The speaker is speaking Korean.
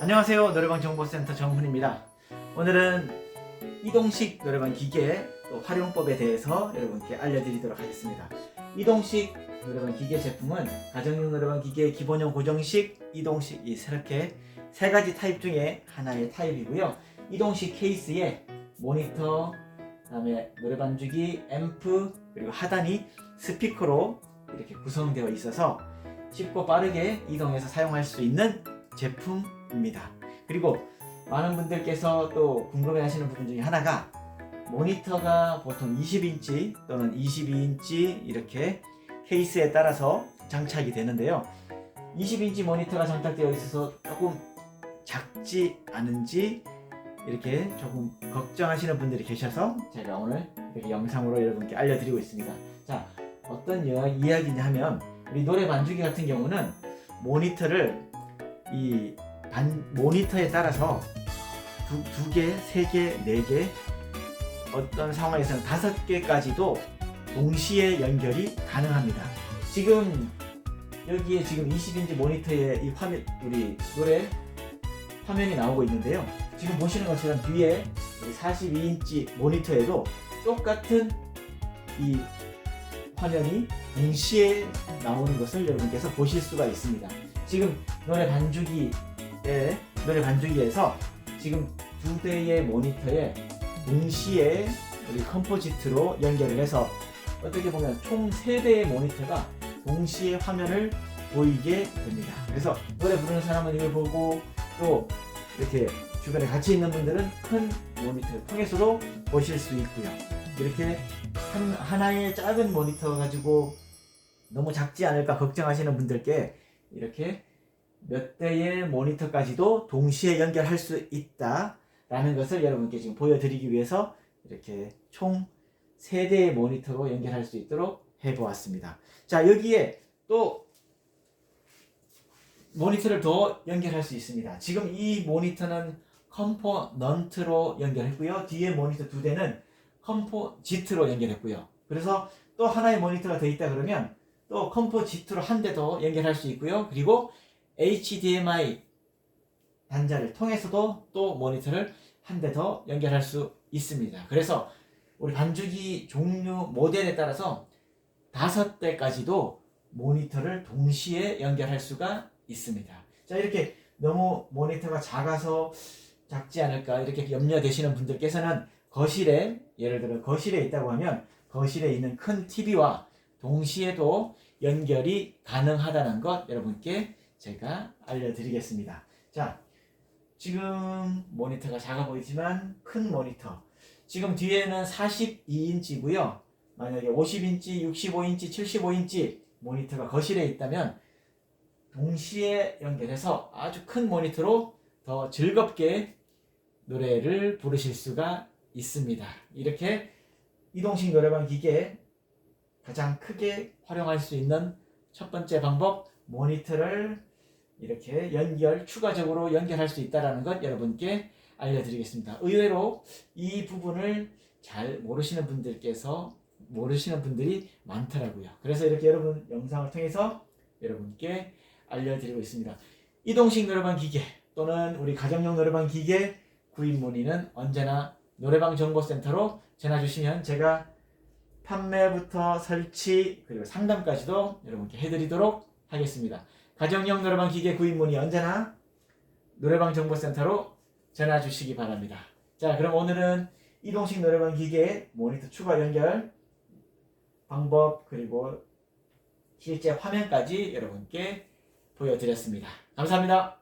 안녕하세요. 노래방 정보센터 정훈입니다. 오늘은 이동식 노래방 기계 또 활용법에 대해서 여러분께 알려드리도록 하겠습니다. 이동식 노래방 기계 제품은 가정용 노래방 기계의 기본형 고정식, 이동식 이렇게 세 가지 타입 중에 하나의 타입이고요. 이동식 케이스에 모니터, 그다음에 노래 반주기, 앰프 그리고 하단이 스피커로 이렇게 구성되어 있어서 쉽고 빠르게 이동해서 사용할 수 있는 제품입니다. 그리고 많은 분들께서 또 궁금해 하시는 부분 중에 하나가 모니터가 보통 20인치 또는 22인치 이렇게 케이스에 따라서 장착이 되는데요. 20인치 모니터가 장착되어 있어서 조금 작지 않은지 이렇게 조금 걱정하시는 분들이 계셔서 제가 오늘 이렇게 영상으로 여러분께 알려드리고 있습니다. 자, 어떤 이야- 이야기냐 하면 우리 노래 반주기 같은 경우는 모니터를 이 반, 모니터에 따라서 두, 두 개, 세 개, 네 개, 어떤 상황에서는 다섯 개까지도 동시에 연결이 가능합니다. 지금 여기에 지금 20인치 모니터에 이 화면, 우리 노래 화면이 나오고 있는데요. 지금 보시는 것처럼 뒤에 우리 42인치 모니터에도 똑같은 이 화면이 동시에 나오는 것을 여러분께서 보실 수가 있습니다. 지금 노래 반주기에 노래 반주기에서 지금 두 대의 모니터에 동시에 우리 컴포지트로 연결을 해서 어떻게 보면 총 세 대의 모니터가 동시에 화면을 보이게 됩니다. 그래서 노래 부르는 사람은 이걸 보고 또 이렇게 주변에 같이 있는 분들은 큰 모니터를 통해서도 보실 수 있고요. 이렇게 한, 하나의 작은 모니터 가지고 너무 작지 않을까 걱정하시는 분들께 이렇게 몇 대의 모니터까지도 동시에 연결할 수 있다라는 것을 여러분께 지금 보여드리기 위해서 이렇게 총 3대의 모니터로 연결할 수 있도록 해보았습니다. 자, 여기에 또 모니터를 더 연결할 수 있습니다. 지금 이 모니터는 컴포넌트로 연결했고요. 뒤에 모니터 두 대는 컴포지트로 연결했고요. 그래서 또 하나의 모니터가 더 있다 그러면 또 컴포지트로 한 대 더 연결할 수 있고요. 그리고 HDMI 단자를 통해서도 또 모니터를 한 대 더 연결할 수 있습니다. 그래서 우리 반주기 종류 모델에 따라서 다섯 대까지도 모니터를 동시에 연결할 수가 있습니다. 자, 이렇게 너무 모니터가 작아서 작지 않을까 이렇게 염려되시는 분들께서는 거실에 예를 들어 거실에 있다고 하면 거실에 있는 큰 TV와 동시에도 연결이 가능하다는 것 여러분께 제가 알려드리겠습니다. 자, 지금 모니터가 작아 보이지만 큰 모니터. 지금 뒤에는 42인치고요. 만약에 50인치, 65인치, 75인치 모니터가 거실에 있다면 동시에 연결해서 아주 큰 모니터로 더 즐겁게 노래를 부르실 수가 있습니다. 이렇게 이동식 노래방 기계 가장 크게 활용할 수 있는 첫 번째 방법 모니터를 이렇게 연결 추가적으로 연결할 수 있다라는 것 여러분께 알려드리겠습니다. 의외로 이 부분을 잘 모르시는 분들께서 모르시는 분들이 많더라고요. 그래서 이렇게 여러분 영상을 통해서 여러분께 알려드리고 있습니다. 이동식 노래방 기계 또는 우리 가정용 노래방 기계 구입 문의는 언제나 노래방 정보센터로 전화 주시면 제가 판매부터 설치 그리고 상담까지도 여러분께 해드리도록 하겠습니다. 가정용 노래방 기계 구입 문의 언제나 노래방 정보센터로 전화 주시기 바랍니다. 자, 그럼 오늘은 이동식 노래방 기계 모니터 추가 연결 방법 그리고 실제 화면까지 여러분께 보여드렸습니다. 감사합니다.